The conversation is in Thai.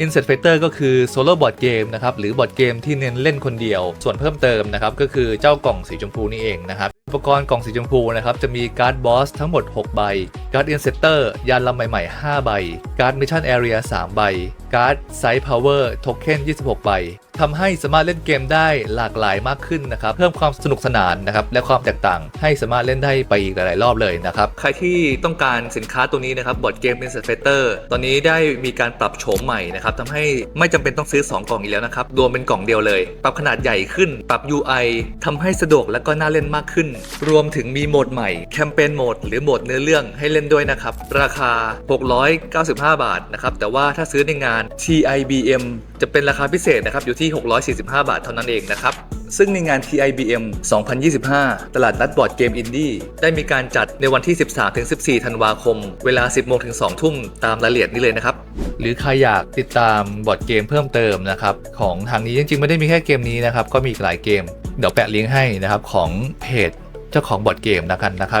Insect Fighter ก็คือโซโล่บอร์ดเกมนะครับหรือบอร์ดเกมที่เน้นเล่นคนเดียว ส่วนเพิ่มเติมนะครับก็คือเจ้ากล่องสีชมพูนี่เองนะครับอุปกรณ์กล่องสีชมพูนะครับจะมีการ์ดบอสทั้งหมด 6 ใบ การ์ดอินเซตเตอร์ยานลำใหม่ๆ 5 ใบ การ์ดมิชชั่นแอเรีย 3 ใบ การ์ดไซส์พาวเวอร์โทเค็น 26 ใบทำให้สามารถเล่นเกมได้หลากหลายมากขึ้นนะครับ เพิ่มความสนุกสนานนะครับและความแตกต่างให้สามารถเล่นได้ไปอีกหลาย ๆ รอบเลยนะครับ ใครที่ต้องการสินค้าตัวนี้นะครับบอร์ดเกม Insect Fighter ตอนนี้ได้มีการปรับโฉมใหม่นะครับทำให้ไม่จำเป็นต้องซื้อ 2 กล่องอีกแล้วนะครับ รวมเป็นกล่องเดียวเลย ปรับขนาดใหญ่ขึ้น ปรับ UI ทำให้สะดวกและก็น่าเล่นมากขึ้น รวมถึงมีโหมดใหม่แคมเปญโหมดหรือโหมดเนื้อเรื่องให้เล่นด้วยนะครับราคา 695 บาทนะครับแต่ว่าถ้าซื้อในงาน TIBM จะเป็นราคาพิเศษนะครับอยู่ที่645 บาทเท่านั้นเองนะครับ ซึ่งในงาน TIBM 2025 ตลาดนัดบอร์ดเกมอินดี้ได้มีการจัดในวันที่ 13-14 ธันวาคม เวลา 10โมงถึง2ทุ่มตามรายละเอียดนี้เลยนะครับ หรือใครอยากติดตามบอร์ดเกมเพิ่มเติมนะครับของทางนี้จริงๆ ไม่ได้มีแค่เกมนี้นะครับก็มีหลายเกม เดี๋ยวแปะลิงก์ให้นะครับของเพจเจ้าของบอร์ดเกมนะกันนะครับ